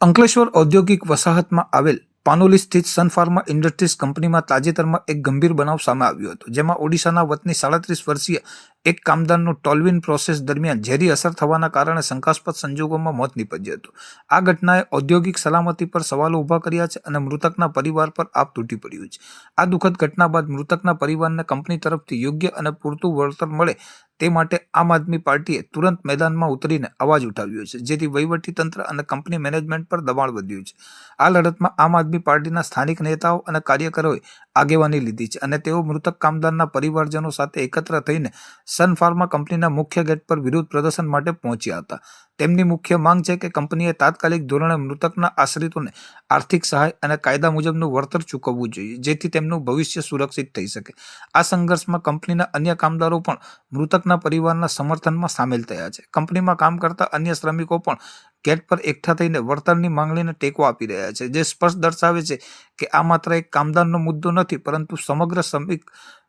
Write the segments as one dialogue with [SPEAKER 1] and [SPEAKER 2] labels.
[SPEAKER 1] અંકલેશ્વર ઔદ્યોગિક વસાહતમાં આવેલ પાનોલી સ્થિત સન ફાર્મા ઇન્ડસ્ટ્રીઝ કંપનીમાં તાજેતરમાં એક ગંભીર બનાવ સામે આવ્યો હતો, જેમાં ઓડિશાના વતની સાડત્રીસ વર્ષીય એક કામદારનું ટોલવિન પ્રોસેસ દરમિયાન ઝેરી અસર થવાના કારણે શંકાસ્પદ સંજોગોમાં મોત નીપજ્યું હતું. આ ઘટનાએ ઔદ્યોગિક સલામતી પર સવાલો ઊભા કર્યા છે અને મૃતકના પરિવાર પર આપ તૂટી પડ્યું છે. આ દુઃખદ ઘટના બાદ મૃતકના પરિવારને કંપની તરફથી યોગ્ય અને પૂરતું વળતર મળે તે માટે આમ આદમી પાર્ટીએ તુરંત મેદાનમાં ઉતરીને અવાજ ઉઠાવ્યો છે, જેથી વહીવટીતંત્ર અને કંપની મેનેજમેન્ટ પર દબાણ વધ્યું છે. આ લડતમાં આમ આદમી પાર્ટીના સ્થાનિક નેતાઓ અને કાર્યકરોએ આગેવાની લીધી છે અને તેઓ મૃતક કામદારના પરિવારજનો સાથે એકત્ર થઈને સન ફાર્મા કંપનીના મુખ્ય ગેટ પર વિરોધ પ્રદર્શન માટે પહોંચ્યા હતા. તેમની મુખ્ય માંગ છે કે કંપનીએ તાત્કાલિક ધોરણે મૃતકના આશ્રિતોને આર્થિક સહાય અને કાયદા મુજબનું વળતર ચૂકવવું જોઈએ, જેથી તેમનું ભવિષ્ય સુરક્ષિત થઈ શકે. આ સંઘર્ષમાં કંપનીના અન્ય કામદારો પણ મૃતકના પરિવારના સમર્થનમાં સામેલ થયા છે. કંપનીમાં કામ કરતા અન્ય શ્રમિકો પણ ગેટ પર એકઠા થઈને વળતરની માંગણીને ટેકો આપી રહ્યા છે, જે સ્પષ્ટ દર્શાવે છે કે આ માત્ર એક કામદારનો મુદ્દો નથી, પરંતુ સમગ્ર શ્રમિક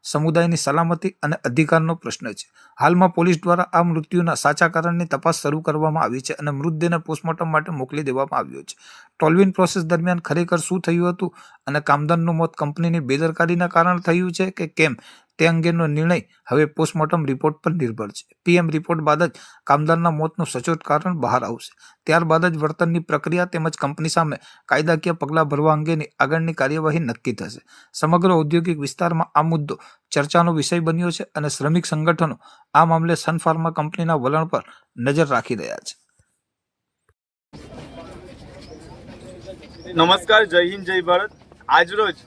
[SPEAKER 1] સમુદાયની સલામતી અને અધિકારનો પ્રશ્ન છે. હાલમાં પોલીસ દ્વારા આ મૃત્યુના સાચા કારણની તપાસ શરૂ કરવામાં આવી છે અને મૃતદેહને પોસ્ટમોર્ટમ માટે મોકલી દેવામાં આવ્યો છે. ટોલવિન પ્રોસેસ દરમિયાન ખરેખર શું થયું હતું અને કામદારનું મોત કંપનીની બેદરકારીના કારણે થયું છે કે કેમ? તે અંગેનો નિર્ણય હવે પોસ્ટમોર્ટમ રિપોર્ટ પર નિર્ભર છે. પીએમ રિપોર્ટ બાદ જ કામદારના મોતનું સચોટ કારણ બહાર આવશે. ત્યારબાદ જ વર્તનની પ્રક્રિયા તેમજ કંપની સામે કાયદાકીય પગલાં ભરવા અંગેની આગળની કાર્યવાહી નક્કી થશે. સમગ્ર ઔદ્યોગિક વિસ્તારમાં આ મુદ્દો ચર્ચાનો વિષય બન્યો છે અને શ્રમિક સંગઠનો આ મામલે સન ફાર્મા કંપનીના વલણ પર નજર રાખી રહ્યા છે.
[SPEAKER 2] નમસ્કાર, જય હિન્દ, જય ભારત. આજરોજ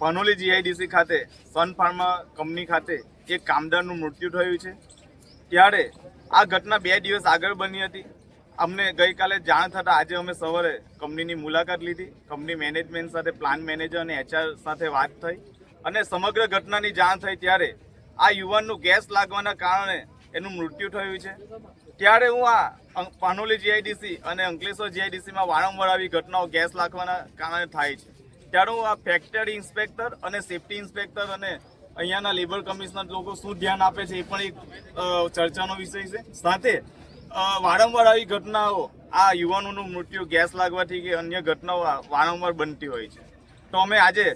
[SPEAKER 2] પનોલી જીઆઈડીસી ખાતે, સન ફાર્મા કંપની ખાતે એક કામદારનું મૃત્યુ થયું છે. ત્યારે આ ઘટના બે દિવસ આગળ બની હતી. અમને ગઈકાલે જાણ થતાં આજે અમે સવારે કંપનીની મુલાકાત લીધી. કંપની મેનેજમેન્ટ સાથે, પ્લાન મેનેજર અને એચઆર સાથે વાત થઈ અને સમગ્ર ઘટનાની જાણ થઈ ત્યારે આ યુવાનનું ગેસ લાગવાના કારણે એનું મૃત્યુ થયું છે. ત્યારે હું આ પાનોલી જીઆઈડીસી અને અંકલેશ્વર જીઆઈડીસીમાં વારંવાર આવી ઘટનાઓ ગેસ લાગવાના કારણે થાય છે. ત્યારે આ ફેક્ટરી ઇન્સ્પેક્ટર અને સેફટી ઇન્સ્પેક્ટર અને અહીંયાના લેબર કમિશનર લોકો શું ધ્યાન આપે છે એ પણ એક ચર્ચાનો વિષય છે. સાથે વારંવાર આવી ઘટનાઓ, આ યુવાનોનું મૃત્યુ, ગેસ લાગવાથી કે અન્ય ઘટનાઓ વારંવાર બનતી હોય છે. તો અમે આજે